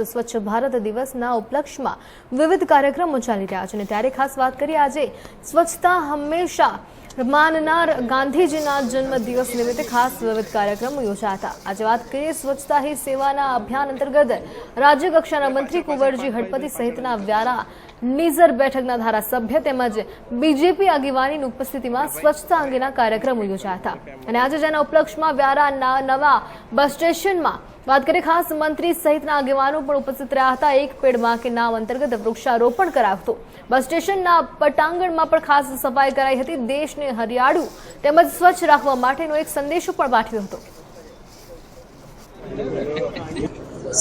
સ્વચ્છ ભારત દિવસના ઉપલક્ષમાં વિવિધ કાર્યક્રમો ચાલી રહ્યા છે. અને ત્યારે ખાસ વાત કરીએ આજે સ્વચ્છતા હંમેશા માનનાર ગાંધીજીના જન્મદિવસ નિમિત્તે ખાસ વિવિધ કાર્યક્રમો યોજાયા હતા. આજે વાત કરીએ સ્વચ્છતા હી સેવાના અભિયાન અંતર્ગત રાજ્ય કક્ષાના મંત્રી કુંવરજી હડપતિ સહિતના વ્યારા નિઝર બેઠકના ધારાસભ્ય તેમજ બીજેપી આગેવાનીની ઉપસ્થિતિમાં સ્વચ્છતા અંગેના કાર્યક્રમો યોજાયા હતા. અને આજે જેના ઉપલક્ષમાં વ્યારા નવા બસ સ્ટેશનમાં વાત કરીએ ખાસ મંત્રી સહિતના આગેવાનો પણ ઉપસ્થિત રહ્યા હતા. એક પેડમાં કે નામ અંતર્ગત વૃક્ષારોપણ કરાયું હતું. બસ સ્ટેશનના પટાંગણમાં પણ ખાસ સફાઈ કરાઈ હતી. દેશને હરિયાળુ તેમજ સ્વચ્છ રાખવા માટેનો એક સંદેશો પણ પાઠવ્યો હતો.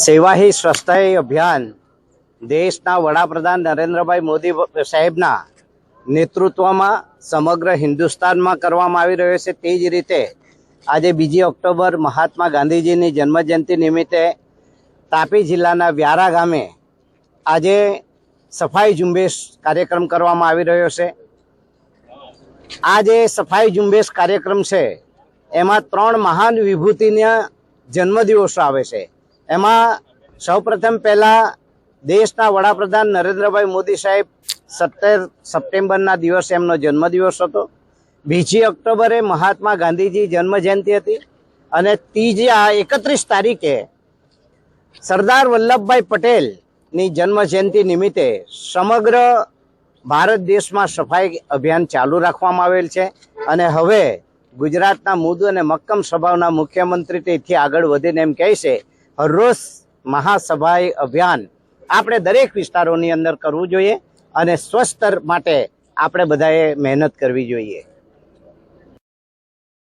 સેવા હી સ્વસ્થતા અભિયાન દેશના વડાપ્રધાન નરેન્દ્રભાઈ મોદી સાહેબના નેતૃત્વમાં સમગ્ર હિન્દુસ્તાનમાં કરવામાં આવી રહ્યો છે. તે જ રીતે આજે બીજી ઓક્ટોબર મહાત્મા ગાંધીજીની જન્મજયંતિ નિમિત્તે તાપી જિલ્લાના વ્યારા ગામે આજે સફાઈ ઝુંબેશ કાર્યક્રમ કરવામાં આવી રહ્યો છે. આ જે સફાઈ ઝુંબેશ કાર્યક્રમ છે, એમાં ત્રણ મહાન વિભૂતિના જન્મદિવસો આવે છે. એમાં સૌપ્રથમ પહેલાં દેશના વડાપ્રધાન નરેન્દ્રભાઈ મોદી સાહેબ સત્તર સપ્ટેમ્બરના દિવસે એમનો જન્મદિવસ હતો. બીજી ઓક્ટોબરે મહાત્મા ગાંધીજી જન્મ જયંતિ હતી અને ત્રીજા એકત્રીસ તારીખે સરદાર વલ્લભભાઈ પટેલની જન્મ જયંતિ નિમિત્તે સમગ્ર ભારત દેશમાં સફાઈ અભિયાન ચાલુ રાખવામાં આવેલ છે અને હવે ગુજરાતના મુદુ અને મક્કમ સ્વભાવના મુખ્યમંત્રી તેથી આગળ વધીને એમ કહે છે હરરોજ મહાસભાઈ અભિયાન આપણે દરેક વિસ્તારોની અંદર કરવું જોઈએ અને સ્વસ્થ માટે આપણે બધાએ મહેનત કરવી જોઈએ.